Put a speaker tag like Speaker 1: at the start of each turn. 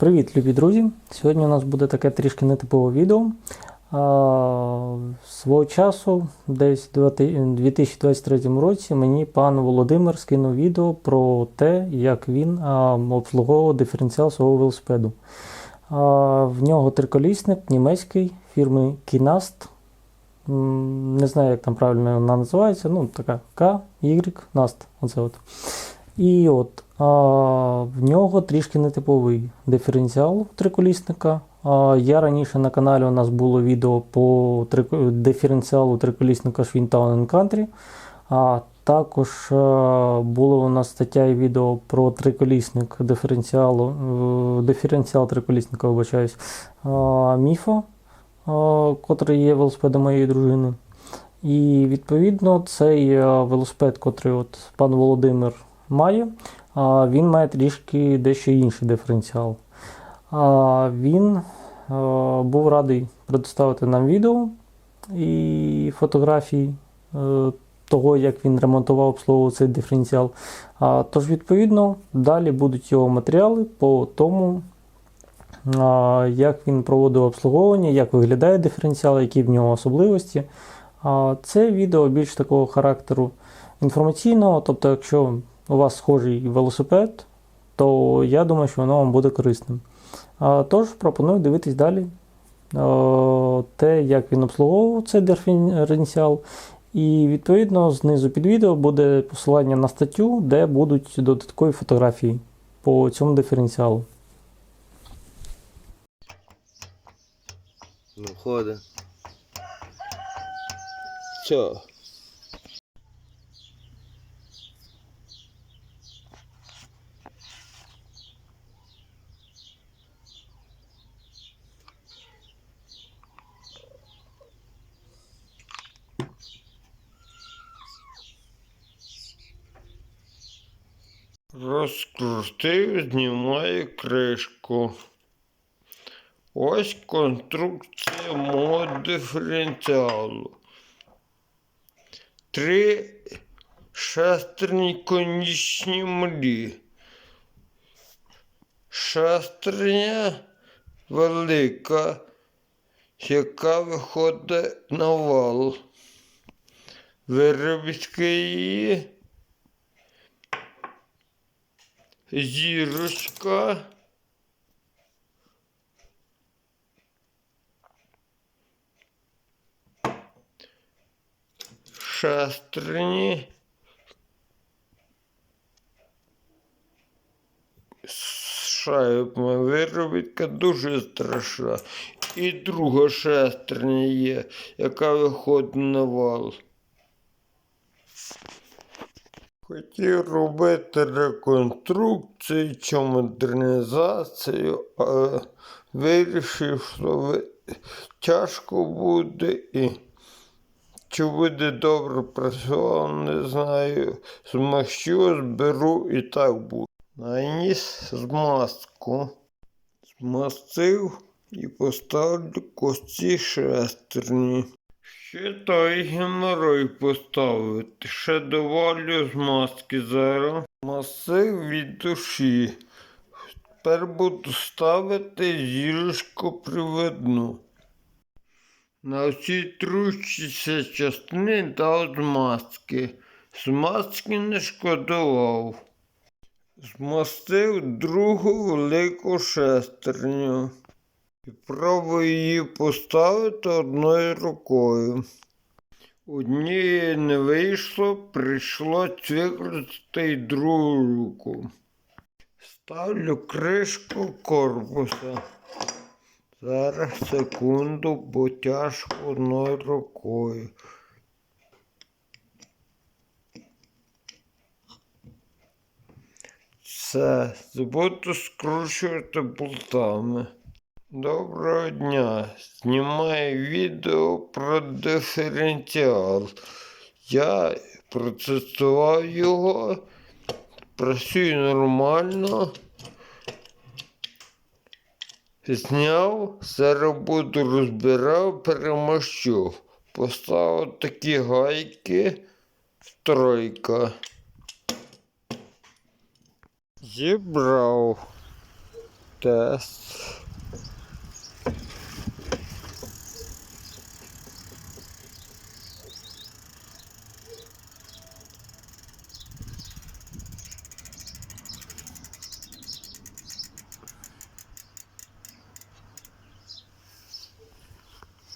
Speaker 1: Привіт, любі друзі! Сьогодні у нас буде таке трішки нетипове відео. Свого часу, десь у 2023 році, мені пан Володимир скинув відео про те, як він обслуговував диференціал свого велосипеду. В нього триколісник німецький фірми Kinast. Не знаю, як там правильно вона називається. Ну, така К, Y, Nast. Оце от. І от в нього трішки нетиповий диференціал триколісника. Я раніше на каналі у нас було відео по диференціалу триколісника Schwintown Country. А також а, було у нас стаття і відео про триколісник диференціалу, е, диференціал триколісника, вибачаюсь, Міфа, котрий є велосипедом моєї дружини. І відповідно цей е, велосипед, котрий от пан Володимир має, він має трішки дещо інший диференціал. Він е, був радий предоставити нам відео і фотографії е, того, як він ремонтував обслуговував цей диференціал. Тож, відповідно, далі будуть його матеріали по тому, як він проводив обслуговування, як виглядає диференціал, які в нього особливості. Це відео більш такого характеру інформаційного, тобто, якщо у вас схожий велосипед, то я думаю, що воно вам буде корисним. Тож пропоную дивитись далі те, як він обслуговував цей диференціал. І відповідно знизу під відео буде посилання на статтю, де будуть додаткові фотографії по цьому диференціалу.
Speaker 2: Ну, ходи. Що?
Speaker 3: Розкрутив, знімаю кришку. Ось конструкція мого диференціалу. Три шестерні конічні млі. Шестерня велика, яка виходить на вал. Виробітки її. Зірочка. Шестерні. Шайбна виробітка дуже страшна. І друга шестерня є, яка виходить на вал. Хотів робити реконструкцію чи модернізацію, а вирішив, що тяжко буде і чи буде добре працювати, не знаю. Змащу, зберу і так буде. Наніс змазку. Змастив і поставлю кості шестерні. Ще той геморой поставити. Ще доволю змазки зараз. Масив від душі. Тепер буду ставити зірочку привидну. На всі трущіся частини дав змазки. Змазки не шкодував. Змастив другу велику шестерню. І пробую її поставити одною рукою. Однієї не вийшло, прийшлось використати й другу руку. Ставлю кришку корпуса. Зараз секунду, бо тяжко одною рукою. Все, буду скручувати болтами. Доброго дня. Знімаю відео про диференціал. Я протестував його, працює нормально. Зняв, зараз буду розбирав, перемощу. Поставив такі гайки, тройка. Зібрав. тест.